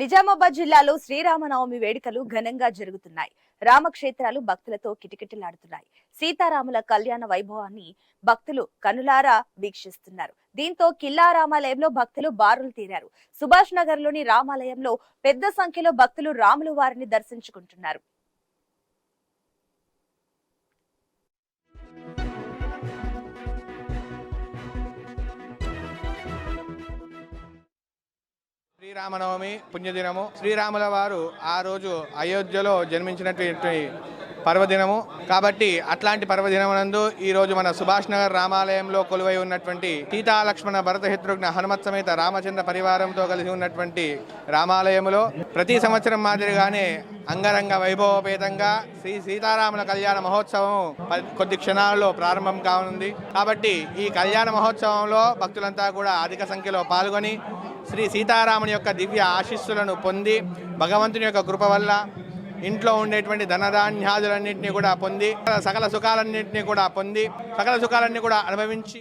నిజామాబాద్ జిల్లాలో శ్రీరామనవమి వేడుకలు ఘనంగా జరుగుతున్నాయి. రామక్షేత్రాలు భక్తులతో కిటకిటలాడుతున్నాయి. సీతారాముల కళ్యాణ వైభవాన్ని భక్తులు కనులారా వీక్షిస్తున్నారు. దీంతో కిల్లా రామాలయంలో భక్తులు బారులు తీరారు. సుభాష్ నగర్లోని రామాలయంలో పెద్ద సంఖ్యలో భక్తులు రాములు వారిని దర్శించుకుంటున్నారు. శ్రీరామనవమి పుణ్యదినము. శ్రీరాముల వారు ఆ రోజు అయోధ్యలో జన్మించినటువంటి పర్వదినము. కాబట్టి అట్లాంటి పర్వదినమునందు ఈ రోజు మన సుభాష్ నగర్ రామాలయంలో కొలువై ఉన్నటువంటి సీతా లక్ష్మణ భరత శత్రుఘ్న హనుమత్ సమేత రామచంద్ర పరివారంతో కలిసి ఉన్నటువంటి రామాలయములో ప్రతి సంవత్సరం మాదిరిగానే అంగరంగ వైభవపేతంగా శ్రీ సీతారాముల కళ్యాణ మహోత్సవం కొద్ది క్షణాల్లో ప్రారంభం కానుంది. కాబట్టి ఈ కళ్యాణ మహోత్సవంలో భక్తులంతా కూడా అధిక సంఖ్యలో పాల్గొని శ్రీ సీతారాముని యొక్క దివ్య ఆశీస్సులను పొంది భగవంతుని యొక్క కృప వల్ల ఇంట్లో ఉండేటువంటి ధనధాన్యాదులన్నింటినీ కూడా పొంది సకల సుఖాలన్నింటినీ కూడా పొంది సకల సుఖాలన్నీ కూడా అనుభవించి